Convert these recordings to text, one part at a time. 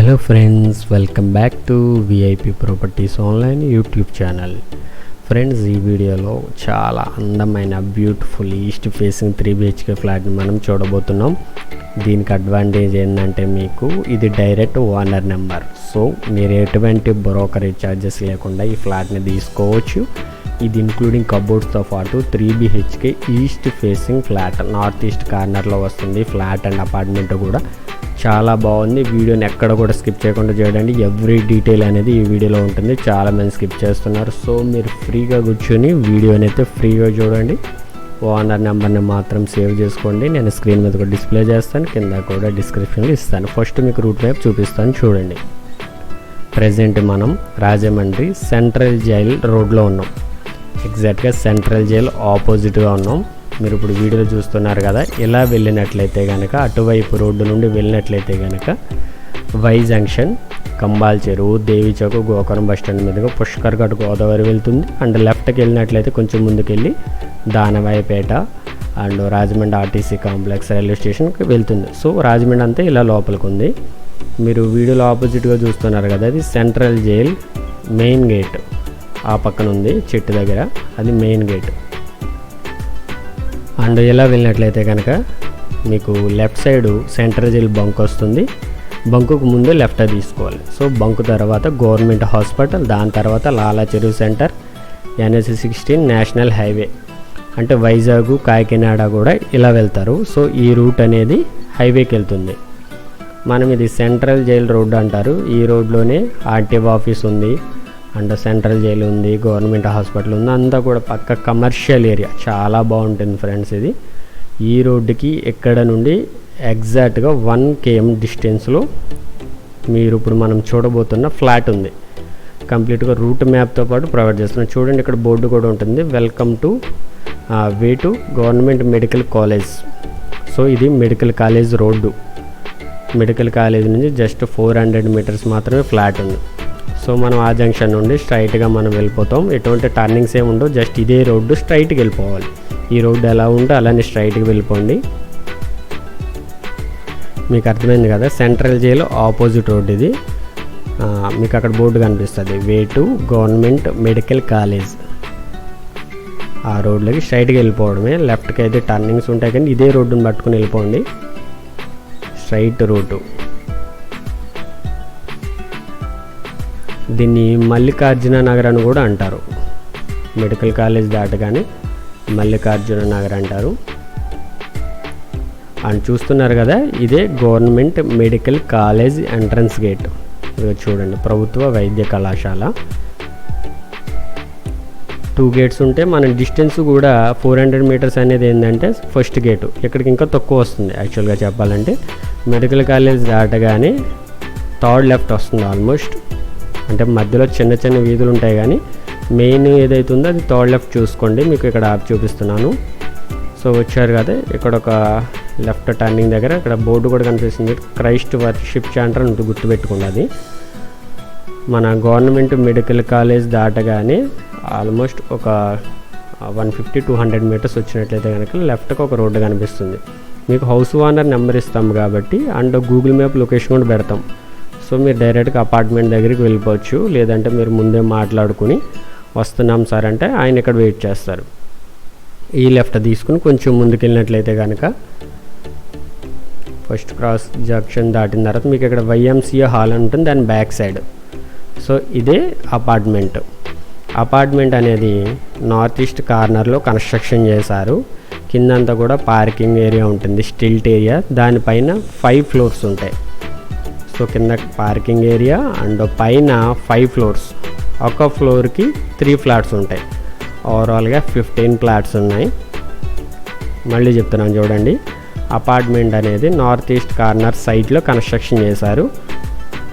Hello friends welcome back to VIP properties online YouTube channel friends ఈ వీడియోలో చాలా అందమైన beautiful east facing three BHK ఫ్లాట్ని మనం చూడబోతున్నాం. దీనికి అడ్వాంటేజ్ ఏంటంటే మీకు ఇది డైరెక్ట్ ఓనర్ నెంబర్ సో మీరు ఎటువంటి బ్రోకరేజ్ ఛార్జెస్ లేకుండా ఈ ఫ్లాట్ని తీసుకోవచ్చు. ఇది ఇంక్లూడింగ్ కబోర్డ్స్తో పాటు three BHK east facing flat north east కార్నర్లో వస్తుంది ఫ్లాట్ అండ్ అపార్ట్మెంట్ కూడా. చాలా బాగుంది. వీడియోని ఎక్కడ కూడా స్కిప్ చేయకుండా చూడండి. ఎవ్రీ డీటెయిల్ అనేది ఈ వీడియోలో ఉంటుంది. చాలా మంది స్కిప్ చేస్తున్నారు. సో మీరు ఫ్రీగా కూర్చొని వీడియోని అయితే ఫ్రీగా చూడండి. ఓనర్ నెంబర్ని మాత్రం సేవ్ చేసుకోండి. నేను స్క్రీన్ మీద కూడా డిస్ప్లే చేస్తాను. కింద కూడా డిస్క్రిప్షన్లో ఇస్తాను. ఫస్ట్ మీకు రూట్ మ్యాప్ చూపిస్తాను. చూడండి. ప్రజెంట్ మనం రాజమండ్రి సెంట్రల్ జైల్ రోడ్లో ఉన్నాం. ఎగ్జాక్ట్గా సెంట్రల్ జైల్ ఆపోజిట్గా ఉన్నాం. మీరు ఇప్పుడు వీడియో చూస్తున్నారు కదా ఇలా వెళ్ళినట్లయితే కనుక అటువైపు రోడ్డు నుండి వెళ్ళినట్లయితే కనుక వై జంక్షన్ కంబాల్ చెరువు దేవి చౌక్ గోకరం బస్ స్టాండ్ మీదుగా పుష్కర్ఘట్ గోదావరి వెళ్తుంది. అండ్ లెఫ్ట్కి వెళ్ళినట్లయితే కొంచెం ముందుకెళ్ళి Danavaipeta and Rajahmundry RTC complex railway స్టేషన్కి వెళ్తుంది. సో రాజమండ్రి అంతా ఇలా లోపలికి ఉంది. మీరు వీడియోలో ఆపోజిట్గా చూస్తున్నారు కదా అది సెంట్రల్ జైల్ మెయిన్ గేట్. ఆ పక్కన ఉంది చెట్టు దగ్గర అది మెయిన్ గేట్. అండ్ ఇలా వెళ్ళినట్లయితే కనుక మీకు left side central jail bunk వస్తుంది. బంకుకు ముందు లెఫ్ట్ తీసుకోవాలి. సో బంకు తర్వాత గవర్నమెంట్ హాస్పిటల్ దాని తర్వాత Lala Cheruvu center NSC sixteen national highway. అంటే వైజాగ్ కాకినాడ కూడా ఇలా వెళ్తారు. సో ఈ రూట్ అనేది హైవేకి వెళ్తుంది. మనం ఇది సెంట్రల్ జైల్ రోడ్ అంటారు. ఈ రోడ్లోనే ఆర్టీఓ ఆఫీస్ ఉంది. అండ్ సెంట్రల్ జైలు ఉంది గవర్నమెంట్ హాస్పిటల్ ఉంది అంతా కూడా పక్క కమర్షియల్ ఏరియా. చాలా బాగుంటుంది ఫ్రెండ్స్ ఇది. ఈ రోడ్డుకి ఎక్కడ నుండి ఎగ్జాక్ట్గా వన్ కేఎం డిస్టెన్స్లో మీరు ఇప్పుడు మనం చూడబోతున్న ఫ్లాట్ ఉంది. కంప్లీట్గా రూట్ మ్యాప్తో పాటు ప్రొవైడ్ చేస్తున్నాం చూడండి ఇక్కడ బోర్డు కూడా ఉంటుంది. Welcome to way to government medical college. So ఇది medical college road. Medical college నుంచి జస్ట్ ఫోర్ హండ్రెడ్ మీటర్స్ మాత్రమే ఫ్లాట్ ఉంది. సో మనం ఆ జంక్షన్ నుండి స్ట్రైట్గా మనం వెళ్ళిపోతాం. ఎటువంటి టర్నింగ్స్ ఏమి ఉండవు. జస్ట్ ఇదే రోడ్డు స్ట్రైట్కి వెళ్ళిపోవాలి. ఈ రోడ్డు ఎలా ఉంటే అలానే స్ట్రైట్కి వెళ్ళిపోండి. మీకు అర్థమైంది కదా? సెంట్రల్ జైలు ఆపోజిట్ రోడ్ ఇది. మీకు అక్కడ బోర్డు కనిపిస్తుంది. Way to government medical college. ఆ రోడ్లోకి స్ట్రైట్కి వెళ్ళిపోవడమే. లెఫ్ట్కి అయితే టర్నింగ్స్ ఉంటాయి కానీ ఇదే రోడ్డుని పట్టుకుని వెళ్ళిపోండి. Straight road. దీన్ని మల్లికార్జున నగర్ అని కూడా అంటారు. మెడికల్ కాలేజ్ దాటగానే మల్లికార్జున నగర్ అంటారు. అని చూస్తున్నారు కదా ఇదే government medical college entrance gate. చూడండి ప్రభుత్వ వైద్య కళాశాల. టూ గేట్స్ ఉంటే మన డిస్టెన్స్ కూడా ఫోర్ హండ్రెడ్ మీటర్స్ అనేది ఏంటంటే ఫస్ట్ గేటు ఇక్కడికి ఇంకా తక్కువ వస్తుంది యాక్చువల్గా చెప్పాలంటే. మెడికల్ కాలేజ్ దాటగానే థర్డ్ లెఫ్ట్ వస్తుంది ఆల్మోస్ట్ అంటే మధ్యలో చిన్న చిన్న వీధులు ఉంటాయి కానీ మెయిన్ ఏదైతే ఉందో అది థర్డ్ లెఫ్ట్ చూసుకోండి. మీకు ఇక్కడ యాప్ చూపిస్తున్నాను. సో వచ్చారు కదా ఇక్కడ ఒక లెఫ్ట్ టర్నింగ్ దగ్గర ఇక్కడ బోర్డు కూడా కనిపిస్తుంది. క్రైస్ట్ వర్షిప్ చాంటర్ అని గుర్తుపెట్టుకోండి అది. మన గవర్నమెంట్ మెడికల్ కాలేజ్ దాటగానే ఆల్మోస్ట్ ఒక one fifty two hundred meters వచ్చినట్లయితే కనుక లెఫ్ట్కి ఒక రోడ్డు కనిపిస్తుంది. మీకు హౌస్ ఓనర్ నెంబర్ ఇస్తాం కాబట్టి అండ్ గూగుల్ మ్యాప్ లొకేషన్ కూడా పెడతాం. సో మీరు డైరెక్ట్గా అపార్ట్మెంట్ దగ్గరికి వెళ్ళిపోవచ్చు. లేదంటే మీరు ముందే మాట్లాడుకుని వస్తున్నాం సార్ అంటే ఆయన ఇక్కడ వెయిట్ చేస్తారు. ఈ లెఫ్ట్ తీసుకుని కొంచెం ముందుకు వెళ్ళినట్లయితే కనుక ఫస్ట్ క్రాస్ జంక్షన్ దాటిన తర్వాత మీకు ఇక్కడ వైఎంసీఏ హాల్ ఉంటుంది. దాని బ్యాక్ సైడ్. సో ఇదే అపార్ట్మెంట్. అపార్ట్మెంట్ అనేది నార్త్ ఈస్ట్ కార్నర్లో కన్స్ట్రక్షన్ చేశారు. కిందంతా కూడా పార్కింగ్ ఏరియా ఉంటుంది. Stilt area. దానిపైన ఫైవ్ ఫ్లోర్స్ ఉంటాయి. సో కింద పార్కింగ్ ఏరియా అండ్ పైన ఫైవ్ ఫ్లోర్స్. ఒక ఫ్లోర్కి త్రీ ఫ్లాట్స్ ఉంటాయి. ఓవరాల్గా ఫిఫ్టీన్ ఫ్లాట్స్ ఉన్నాయి. మళ్ళీ చెప్తున్నాను చూడండి. అపార్ట్మెంట్ అనేది నార్త్ ఈస్ట్ కార్నర్ సైట్లో కన్స్ట్రక్షన్ చేశారు.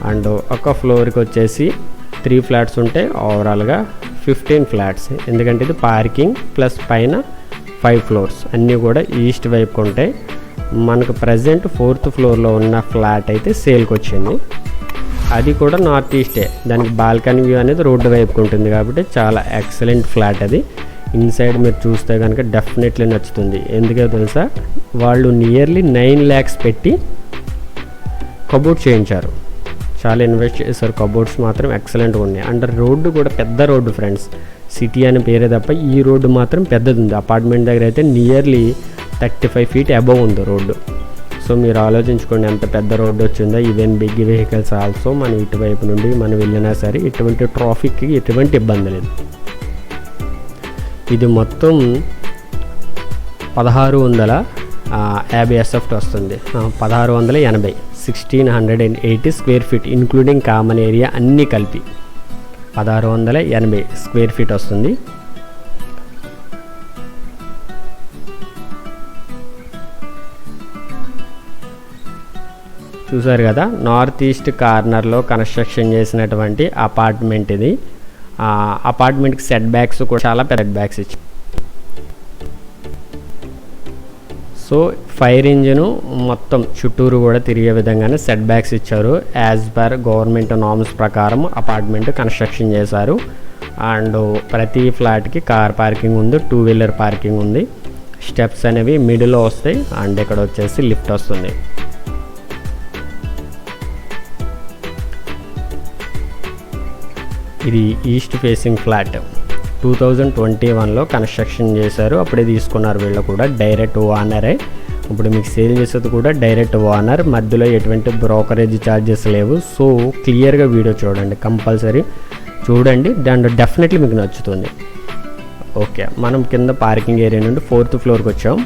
అండ్ ఒక ఫ్లోర్కి వచ్చేసి త్రీ ఫ్లాట్స్ ఉంటాయి ఓవరాల్గా ఫిఫ్టీన్ ఫ్లాట్స్. ఎందుకంటే ఇది పార్కింగ్ ప్లస్ పైన ఫైవ్ ఫ్లోర్స్. అన్నీ కూడా ఈస్ట్ వైపుకు ఉంటాయి. మనకు ప్రజెంట్ ఫోర్త్ ఫ్లోర్లో ఉన్న ఫ్లాట్ అయితే సేల్కి వచ్చింది. అది కూడా నార్త్ ఈస్టే దానికి బాల్కనీ వ్యూ అనేది రోడ్డు వైపుకి ఉంటుంది కాబట్టి చాలా ఎక్సలెంట్ ఫ్లాట్ అది. ఇన్సైడ్ మీరు చూస్తే కనుక డెఫినెట్లీ నచ్చుతుంది. ఎందుకో తెలుసా? వాళ్ళు నియర్లీ నైన్ ల్యాక్స్ పెట్టి కబోర్డ్ చేయించారు. చాలా ఇన్వెస్ట్ చేశారు. కబోర్డ్స్ మాత్రం ఎక్సలెంట్గా ఉన్నాయి. అండ్ రోడ్డు కూడా పెద్ద రోడ్డు ఫ్రెండ్స్ సిటీ అనే పేరే తప్ప ఈ రోడ్డు మాత్రం పెద్దది ఉంది. అపార్ట్మెంట్ దగ్గర అయితే nearly thirty five feet above ఉంది రోడ్డు. సో మీరు ఆలోచించుకోండి ఎంత పెద్ద రోడ్డు వచ్చిందో. ఈవెన్ బిగ్ వెహికల్స్ ఆల్సో మనం ఇటువైపు నుండి మనం వెళ్ళినా సరే ఇటువంటి ట్రాఫిక్కి ఎటువంటి ఇబ్బంది లేదు. ఇది మొత్తం పదహారు వందల యాభై ఎస్ఎఫ్ట్ వస్తుంది. పదహారు వందల ఎనభై. Sixteen hundred and eighty square feet including common area అన్నీ కలిపి. పదహారు వందల ఎనభై స్క్వేర్ ఫీట్ వస్తుంది. చూసారు కదా? నార్త్ ఈస్ట్ కార్నర్లో కన్స్ట్రక్షన్ చేసినటువంటి అపార్ట్మెంట్ ఇది. అపార్ట్మెంట్కి సెట్ బ్యాక్స్ కూడా చాలా పెద్ద సెట్ బ్యాక్స్ ఇచ్చి సో ఫైర్ ఇంజిన్ మొత్తం చుట్టూరు కూడా తిరిగే విధంగానే సెట్ బ్యాక్స్ ఇచ్చారు. యాజ్ పర్ గవర్నమెంట్ నార్మ్స్ ప్రకారం అపార్ట్మెంట్ కన్స్ట్రక్షన్ చేశారు. అండ్ ప్రతి ఫ్లాట్కి కార్ పార్కింగ్ ఉంది టూ వీలర్ పార్కింగ్ ఉంది. స్టెప్స్ అనేవి మిడిల్లో వస్తాయి అండ్ ఇక్కడ వచ్చేసి లిఫ్ట్ వస్తుంది. ఇది east facing flat. Two thousand twenty వన్లో కన్స్ట్రక్షన్ చేశారు. అప్పుడే తీసుకున్నారు వీళ్ళు కూడా డైరెక్ట్ ఓనరే. ఇప్పుడు మీకు సేల్ చేసేది కూడా డైరెక్ట్ ఓనర్. మధ్యలో ఎటువంటి బ్రోకరేజ్ ఛార్జెస్ లేవు. సో క్లియర్గా వీడియో చూడండి కంపల్సరీ చూడండి. దాంట్లో డెఫినెట్లీ మీకు నచ్చుతుంది. ఓకే మనం కింద పార్కింగ్ ఏరియా నుండి ఫోర్త్ ఫ్లోర్కి వచ్చాం.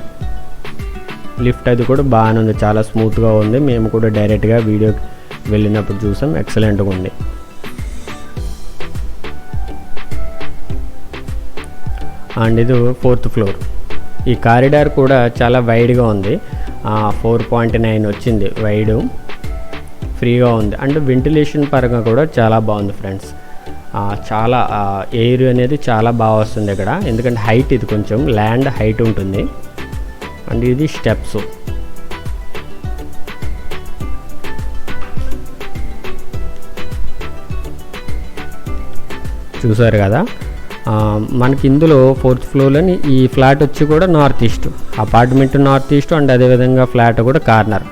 లిఫ్ట్ అది కూడా బాగానే ఉంది చాలా స్మూత్గా ఉంది. మేము కూడా డైరెక్ట్గా వీడియో వెళ్ళినప్పుడు చూసాం ఎక్సలెంట్గా ఉంది. అండ్ ఇది ఫోర్త్ ఫ్లోర్. ఈ కారిడార్ కూడా చాలా వైడ్గా ఉంది. ఫోర్ పాయింట్ నైన్ వచ్చింది వైడ్. ఫ్రీగా ఉంది. అండ్ వెంటిలేషన్ పరంగా కూడా చాలా బాగుంది ఫ్రెండ్స్. చాలా ఎయిర్ అనేది చాలా బాగా వస్తుంది ఇక్కడ. ఎందుకంటే హైట్ ఇది కొంచెం ల్యాండ్ హైట్ ఉంటుంది. అండ్ ఇది స్టెప్స్. చూసారు కదా? మనకి ఇందులో ఫోర్త్ ఫ్లోర్లోని ఈ ఫ్లాట్ వచ్చి కూడా north east. Apartment north east and అదేవిధంగా ఫ్లాట్ కూడా కార్నర్.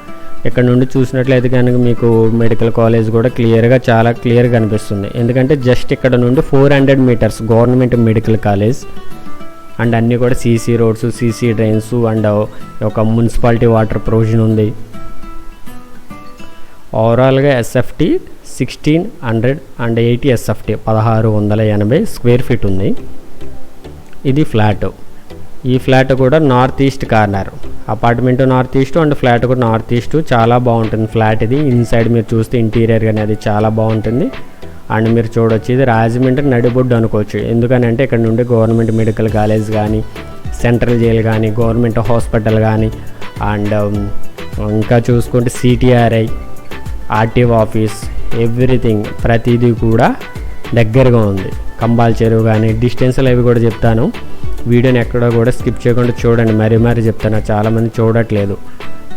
ఇక్కడ నుండి చూసినట్లయితే కనుక మీకు మెడికల్ కాలేజ్ కూడా క్లియర్గా చాలా క్లియర్గా కనిపిస్తుంది. ఎందుకంటే జస్ట్ ఇక్కడ నుండి four hundred meters government medical college and అన్నీ కూడా CC roads CC drains and ఒక మున్సిపాలిటీ వాటర్ ప్రొవిజన్ ఉంది. ఓవరాల్గా SFT sixteen hundred and eighty SFT పదహారు వందల ఎనభై స్క్వేర్ ఫీట్ ఉంది. ఇది ఫ్లాట్. ఈ ఫ్లాట్ కూడా north east corner. Apartment north east and flat కూడా నార్త్ ఈస్ట్. చాలా బాగుంటుంది ఫ్లాట్ ఇది. ఇన్సైడ్ మీరు చూస్తే ఇంటీరియర్ కానీ అది చాలా బాగుంటుంది. అండ్ మీరు చూడొచ్చు ఇది రాజమండ్రి నడిబొడ్డు అనుకోవచ్చు. ఎందుకనంటే ఇక్కడ నుండి గవర్నమెంట్ మెడికల్ కాలేజ్ కానీ సెంట్రల్ జైలు కానీ గవర్నమెంట్ హాస్పిటల్ కానీ అండ్ ఇంకా చూసుకుంటే సిటీఆర్ఐ ఆర్టీఓ ఆఫీస్ ఎవ్రీథింగ్ ప్రతిదీ కూడా దగ్గరగా ఉంది. కంబాల్ చెరువు కానీ డిస్టెన్స్లు అవి కూడా చెప్తాను. వీడియోని ఎక్కడ కూడా స్కిప్ చేయకుండా చూడండి. మరీ మరీ చెప్తాను. చాలామంది చూడట్లేదు.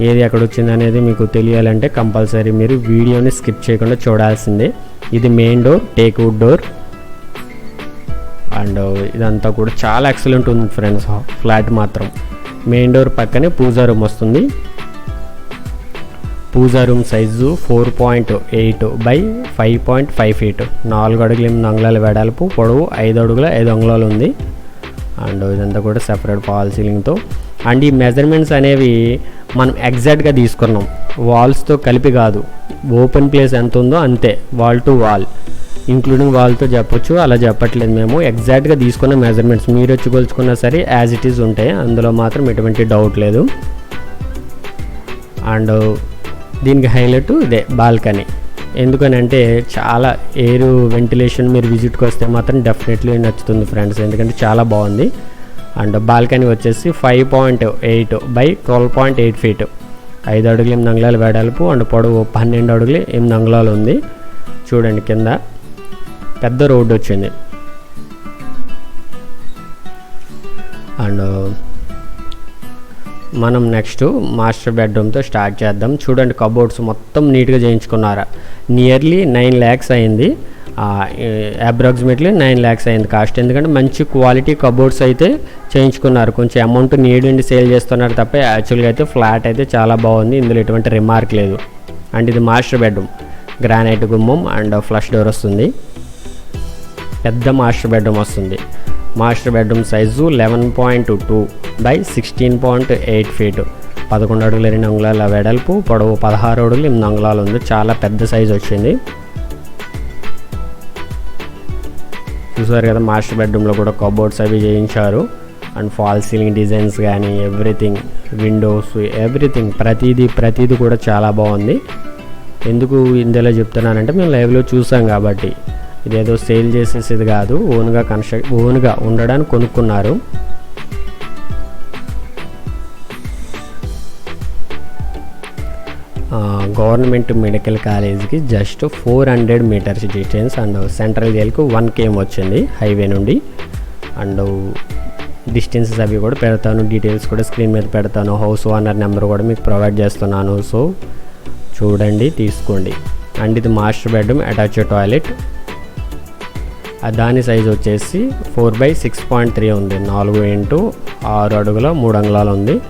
ఏది ఎక్కడ వచ్చింది అనేది మీకు తెలియాలంటే కంపల్సరీ మీరు వీడియోని స్కిప్ చేయకుండా చూడాల్సిందే. ఇది main door teak wood door. And ఇదంతా కూడా చాలా ఎక్సలెంట్ ఉంది ఫ్రెండ్స్. ఫ్లాట్ మాత్రం. మెయిన్ డోర్ పక్కనే పూజా రూమ్ వస్తుంది. Pooja room size four point eight by five point five feet. నాలుగు అడుగులు ఎనిమిది అంగుళాల వెడల్పు పొడవు ఐదు అడుగుల ఐదు అంగుళాలు ఉంది. అండ్ ఇదంతా కూడా సెపరేట్ పాల్ సీలింగ్తో అండ్ ఈ మెజర్మెంట్స్ అనేవి మనం ఎగ్జాక్ట్గా తీసుకున్నాం. వాల్స్తో కలిపి కాదు. ఓపెన్ ప్లేస్ ఎంత ఉందో అంతే. వాల్ టు వాల్ ఇంక్లూడింగ్ వాల్తో చెప్పొచ్చు అలా చెప్పట్లేదు మేము. ఎగ్జాక్ట్గా తీసుకున్న మెజర్మెంట్స్ మీరు వచ్చి కొలుచుకున్నా సరే యాజ్ ఇట్ ఈజ్ ఉంటాయి. అందులో మాత్రం ఎటువంటి డౌట్ లేదు. అండ్ దీనికి హైలైట్ ఇదే బాల్కనీ. ఎందుకనంటే చాలా ఎయిర్ వెంటిలేషన్ మీరు విజిట్కి వస్తే మాత్రం డెఫినెట్లీ నచ్చుతుంది ఫ్రెండ్స్. ఎందుకంటే చాలా బాగుంది. అండ్ బాల్కనీ వచ్చేసి five point eight by twelve point eight feet. ఐదు అడుగులు ఎనిమిది అంగుళాలు వెడల్పు అండ్ పొడవు పన్నెండు అడుగులు ఎనిమిది అంగుళాలు ఉంది. చూడండి కింద పెద్ద రోడ్డు వచ్చింది. అండ్ మనం నెక్స్ట్ మాస్టర్ బెడ్రూమ్తో స్టార్ట్ చేద్దాం. చూడండి కబోర్డ్స్ మొత్తం నీట్గా చేయించుకున్నారా? నియర్లీ నైన్ ల్యాక్స్ అయింది. అప్రాక్సిమేట్లీ నైన్ ల్యాక్స్ అయింది కాస్ట్ ఎందుకంటే మంచి క్వాలిటీ కబోర్డ్స్ అయితే చేయించుకున్నారు. కొంచెం అమౌంట్ నీడండి సేల్ చేస్తున్నారు తప్ప యాక్చువల్గా అయితే ఫ్లాట్ అయితే చాలా బాగుంది. ఇందులో ఎటువంటి రిమార్క్ లేదు. అండ్ ఇది మాస్టర్ బెడ్రూమ్ గ్రానైట్ గుమ్మం అండ్ ఫ్లష్ డోర్ వస్తుంది. పెద్ద మాస్టర్ బెడ్రూమ్ వస్తుంది. Master bedroom size eleven point two by sixteen point eight feet. పదకొండు అడుగులు రెండు అంగుళాల వెడల్పు పొడవు పదహారు అడుగులు ఎనిమిది అంగుళాలు ఉంది. చాలా పెద్ద సైజు వచ్చింది. చూసారు కదా మాస్టర్ బెడ్రూమ్లో కూడా కబోర్డ్స్ అవి చేయించారు. అండ్ ఫాల్ సీలింగ్ డిజైన్స్ కానీ ఎవ్రీథింగ్ విండోస్ ఎవ్రీథింగ్ ప్రతిదీ ప్రతిదీ కూడా చాలా బాగుంది. ఎందుకు ఇందులో చెప్తున్నానంటే మేము లైవ్లో చూసాం కాబట్టి. ఇదేదో సేల్ చేసేసేది కాదు. ఓన్గా కన్స్ట్రక్ట్ ఓన్గా ఉండడానికి కొనుక్కున్నారు. గవర్నమెంట్ మెడికల్ కాలేజ్కి just four hundred metres distance and central జైలుకు వన్ కేఎం వచ్చింది హైవే నుండి. అండ్ డిస్టెన్సెస్ అవి కూడా పెడతాను డీటెయిల్స్ కూడా స్క్రీన్ మీద పెడతాను. హౌస్ ఓనర్ నెంబర్ కూడా మీకు ప్రొవైడ్ చేస్తున్నాను. సో చూడండి తీసుకోండి. అండ్ ఇది మాస్టర్ బెడ్రూమ్ అటాచ్డ్ టాయిలెట్. దాని సైజ్ వచ్చేసి four by six point three ఉంది. నాలుగు ఇంటూ ఆరు అడుగుల మూడు అంగుళాలు ఉంది.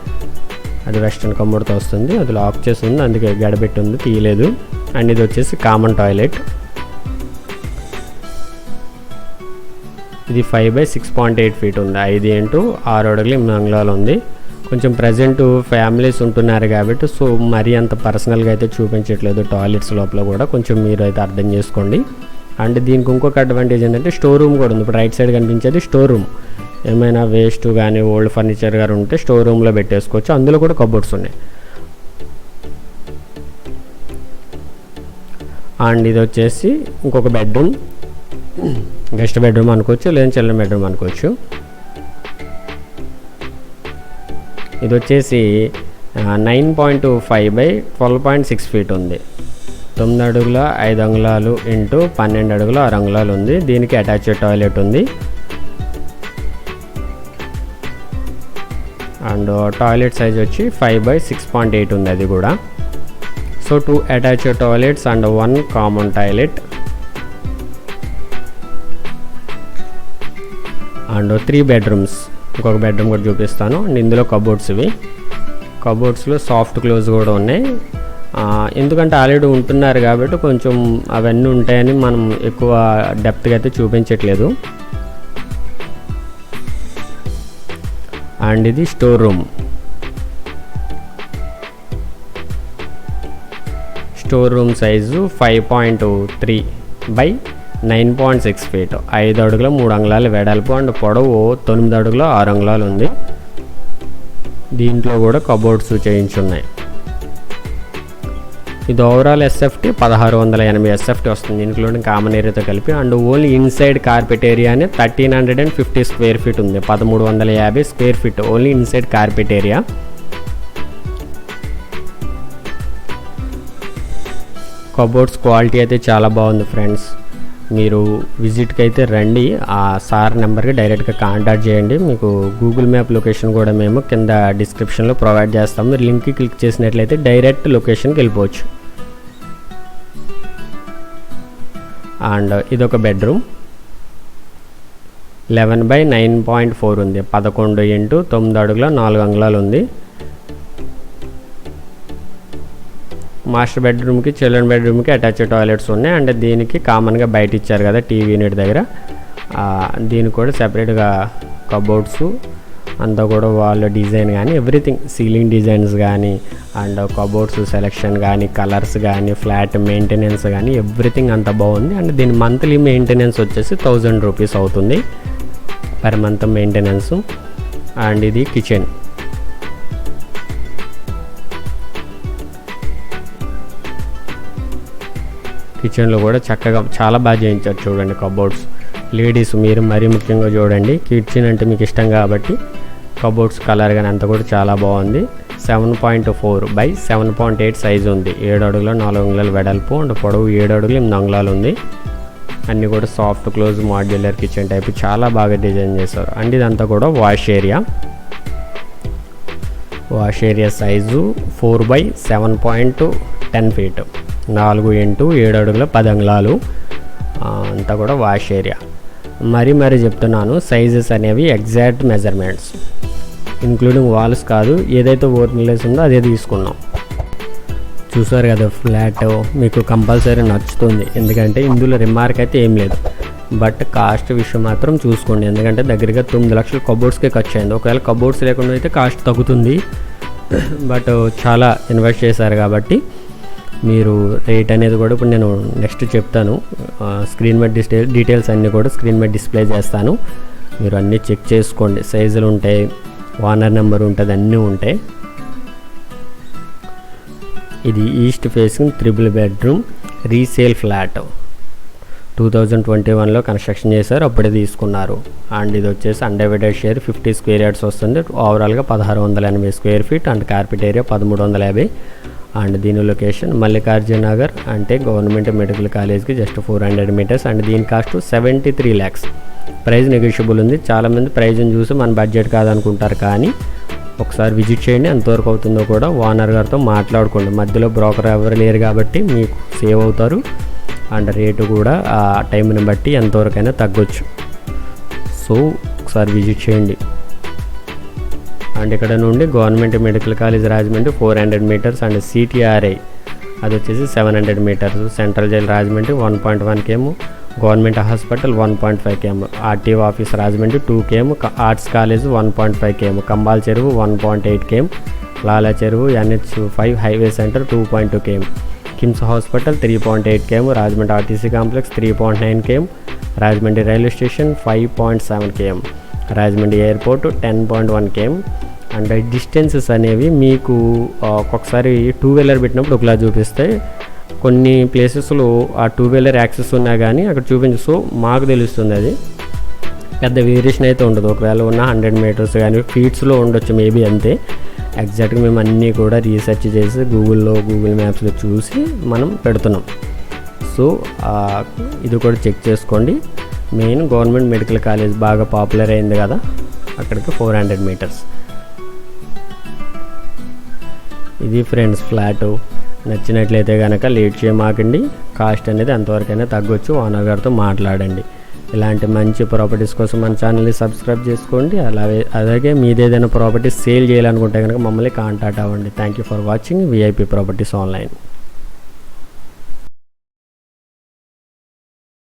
అది వెస్ట్రన్ కమ్మడితో వస్తుంది. అది లాక్ చేసి ఉంది. అందుకే గడబెట్టి ఉంది. తీయలేదు. అండ్ ఇది వచ్చేసి కామన్ టాయిలెట్ ఇది five by six point eight feet ఉంది. ఐదు ఇంటూ ఆరు అడుగులు ఎనిమిది అంగుళాలు ఉంది. కొంచెం ప్రజెంట్ ఫ్యామిలీస్ ఉంటున్నారు కాబట్టి సో మరీ అంత పర్సనల్గా అయితే చూపించట్లేదు. టాయిలెట్స్ లోపల కూడా కొంచెం మీరు అయితే అర్థం చేసుకోండి. అండ్ దీనికి ఇంకొక అడ్వాంటేజ్ ఏంటంటే స్టోర్ రూమ్ కూడా ఉంది. ఇప్పుడు రైట్ సైడ్ కనిపించేది స్టోర్ రూమ్ ఏమైనా వేస్ట్ కానీ ఓల్డ్ ఫర్నిచర్ కానీ ఉంటే స్టోర్ రూమ్లో పెట్టేసుకోవచ్చు. అందులో కూడా కబోర్డ్స్ ఉన్నాయి. అండ్ ఇది వచ్చేసి ఇంకొక బెడ్రూమ్ గెస్ట్ బెడ్రూమ్ అనుకోవచ్చు లేదా చిల్డ్రన్ బెడ్రూమ్ అనుకోవచ్చు. ఇది వచ్చేసి nine point five by twelve point six feet ఉంది. తొమ్మిది అడుగుల ఐదు అంగుళాలు ఇంటూ పన్నెండు అడుగుల ఆరు అంగుళాలు ఉంది దీనికి అటాచ్ టాయిలెట్ ఉంది. అండ్ టాయిలెట్ సైజ్ వచ్చి five by six point eight ఉంది అది కూడా. So two attach toilets and one common toilet. And three bedrooms. ఇంకొక బెడ్రూమ్ కూడా చూపిస్తాను. అండ్ ఇందులో కబోర్డ్స్ ఇవి. కబోర్డ్స్లో సాఫ్ట్ క్లోజ్ కూడా ఉన్నాయి. ఎందుకంటే ఆల్రెడీ ఉంటున్నారు కాబట్టి కొంచెం అవన్నీ ఉంటాయని మనం ఎక్కువ డెప్త్గా అయితే చూపించట్లేదు. అండ్ ఇది store room store room size five point three by nine point six feet ఐదు అడుగుల మూడు అంగుళాలు వెడల్పు అండ్ పొడవు తొమ్మిది అడుగుల ఆరు అంగుళాలు ఉంది. దీంట్లో కూడా కబోర్డ్స్ చేయించున్నాయి. ఇది ఓవరాల్ ఎస్ఎఫ్టీ పదహారు వందల ఎనభై ఎస్ఎఫ్టీ వస్తుంది. ఇంక్లూడింగ్ కామన్ ఏరియాతో కలిపి and only inside carpet ఏరియానే thirteen hundred and fifty square feet ఉంది. పదమూడు వందల యాభై square feet only inside carpet area cupboards quality అయితే చాలా బాగుంది ఫ్రెండ్స్ మీరు విజిట్కి అయితే రండి. ఆ సార్ నెంబర్కి డైరెక్ట్గా కాంటాక్ట్ చేయండి. మీకు గూగుల్ మ్యాప్ లొకేషన్ కూడా మేము కింద డిస్క్రిప్షన్లో ప్రొవైడ్ చేస్తాం. మీరు లింక్కి క్లిక్ చేసినట్లయితే డైరెక్ట్ లొకేషన్కి వెళ్ళిపోవచ్చు. అండ్ ఇదొక bedroom. Eleven by nine point four ఉంది. పదకొండు ఇంటూ తొమ్మిది అడుగుల నాలుగు అంగుళాలు ఉంది. మాస్టర్ బెడ్రూమ్కి చిల్డ్రన్ బెడ్రూమ్కి అటాచ్ టాయిలెట్స్ ఉన్నాయి. అండ్ దీనికి కామన్గా బయట ఇచ్చారు కదా టీవీ యూనిట్ దగ్గర. దీనికి కూడా సెపరేట్గా కబోర్డ్స్ అంతా కూడా వాళ్ళ డిజైన్ కానీ ఎవ్రీథింగ్ సీలింగ్ డిజైన్స్ కానీ అండ్ కబోర్డ్స్ సెలెక్షన్ కానీ కలర్స్ కానీ ఫ్లాట్ మెయింటెనెన్స్ కానీ ఎవ్రీథింగ్ అంత బాగుంది. అండ్ దీని మంత్లీ మెయింటెనెన్స్ వచ్చేసి థౌజండ్ రూపీస్ అవుతుంది. Per month maintenance. అండ్ ఇది కిచెన్. కిచెన్లో కూడా చక్కగా చాలా బాగా చేయించారు చూడండి కబోర్డ్స్ లేడీస్ మీరు మరీ ముఖ్యంగా చూడండి. కిచెన్ అంటే మీకు ఇష్టం కాబట్టి కబోర్డ్స్ కలర్ కానీ అంతా కూడా చాలా బాగుంది. Seven point four by seven point eight size ఉంది. ఏడు అడుగుల నాలుగు అంగుళాల వెడల్పు అండ్ పొడవు ఏడు అడుగులు ఎనిమిది అంగుళాలు ఉంది. అన్నీ కూడా soft close modular kitchen type చాలా బాగా డిజైన్ చేశారు. అండ్ ఇదంతా కూడా wash area wash area size four by seven point ten feet. నాలుగు ఇంటూ ఏడు అడుగుల పది అంగుళాలు. అంతా కూడా వాష్ ఏరియా. మరీ మరీ చెప్తున్నాను సైజెస్ అనేవి ఎగ్జాక్ట్ మెజర్మెంట్స్. ఇంక్లూడింగ్ వాల్స్ కాదు ఏదైతే ఓపెన్ ప్లేస్ ఉందో అదే తీసుకున్నాం. చూసారు కదా ఫ్లాట్ మీకు కంపల్సరీ నచ్చుతుంది. ఎందుకంటే ఇందులో రిమార్క్ అయితే ఏం లేదు. బట్ కాస్ట్ విషయం మాత్రం చూసుకోండి. ఎందుకంటే దగ్గరగా తొమ్మిది లక్షలు కబోర్డ్స్కే ఖర్చు అయింది. ఒకవేళ కబోర్డ్స్ లేకుండా అయితే కాస్ట్ తగ్గుతుంది. బట్ చాలా ఇన్వెస్ట్ చేశారు కాబట్టి మీరు రేట్ అనేది కూడా ఇప్పుడు నేను నెక్స్ట్ చెప్తాను. స్క్రీన్ మీద డిస్ప్లే డీటెయిల్స్ అన్నీ కూడా స్క్రీన్ మీద డిస్ప్లే చేస్తాను. మీరు అన్నీ చెక్ చేసుకోండి. సైజులు ఉంటాయి వానర్ నెంబర్ ఉంటుంది అన్నీ ఉంటాయి. ఇది east facing triple bedroom resale flat two thousand twenty వన్లో కన్స్ట్రక్షన్ చేశారు అప్పుడే తీసుకున్నారు. అండ్ ఇది వచ్చేసి undivided share fifty square yards వస్తుంది. ఓవరాల్గా పదహారు వందల ఎనభై square feet and carpet area పదమూడు వందల యాభై. అండ్ దీని లొకేషన్ మల్లికార్జున నగర్ అంటే గవర్నమెంట్ మెడికల్ కాలేజ్కి just four hundred metres and దీని cost seventy three lakhs. Price negotiable ఉంది. చాలామంది ప్రైజ్ని చూసి మన బడ్జెట్ కాదనుకుంటారు కానీ ఒకసారి విజిట్ చేయండి. ఎంతవరకు అవుతుందో కూడా ఓనర్ గారితో మాట్లాడుకోండి. మధ్యలో బ్రోకర్ ఎవరు లేరు కాబట్టి మీకు సేవ్ అవుతారు. అండ్ రేటు కూడా ఆ టైంని బట్టి ఎంతవరకైనా తగ్గొచ్చు. సో ఒకసారి విజిట్ చేయండి. అండ్ ఇక్కడ నుండి government medical college Rajahmundry four hundred metres and CTRI అది వచ్చేసి seven hundred metres. Central jail Rajahmundry one point one KM. Government hospital one point five KM RTO office Rajahmundry two KM arts college one point five KM Kambala Cheruvu one point eight KM Lala Cheruvu NH five highway centre two point two KM KIMS hospital three point eight KM Rajahmundry RTC complex three point nine KM Rajahmundry railway station five point seven KM Rajahmundry airport ten point one KM and distances uh, అనేవి మీకు ఆ, ఒక్కొక్కసారి two wheeler పెట్టినప్పుడు ఒకలా చూపిస్తాయి. కొన్ని ప్లేసెస్లో ఆ టూ వీలర్ యాక్సెస్ ఉన్నా కానీ అక్కడ చూపించు సో మాకు తెలుస్తుంది అది. పెద్ద వేరియేషన్ అయితే ఉండదు. ఒకవేళ ఉన్న హండ్రెడ్ మీటర్స్ కానీ ఫీట్స్లో ఉండొచ్చు మేబీ అంతే. ఎగ్జాక్ట్గా మేము అన్నీ కూడా రీసెర్చ్ చేసి గూగుల్లో గూగుల్ మ్యాప్స్లో చూసి మనం పెడుతున్నాం. సో ఇది కూడా చెక్ చేసుకోండి. మెయిన్ గవర్నమెంట్ మెడికల్ కాలేజ్ బాగా పాపులర్ అయింది కదా అక్కడికి ఫోర్ హండ్రెడ్ మీటర్స్ ఇది ఫ్రెండ్స్ ఫ్లాటు. నచ్చినట్లయితే కనుక లేట్ చేయమాకండి. కాస్ట్ అనేది ఎంతవరకైనా తగ్గొచ్చు. ఓనర్ గారితో మాట్లాడండి. ఇలాంటి మంచి ప్రాపర్టీస్ కోసం మన ఛానల్ని సబ్స్క్రైబ్ చేసుకోండి. అలాగే అలాగే మీది ఏదైనా ప్రాపర్టీస్ సేల్ చేయాలనుకుంటే కనుక మమ్మల్ని కాంటాక్ట్ అవ్వండి. Thank you for watching VIP properties online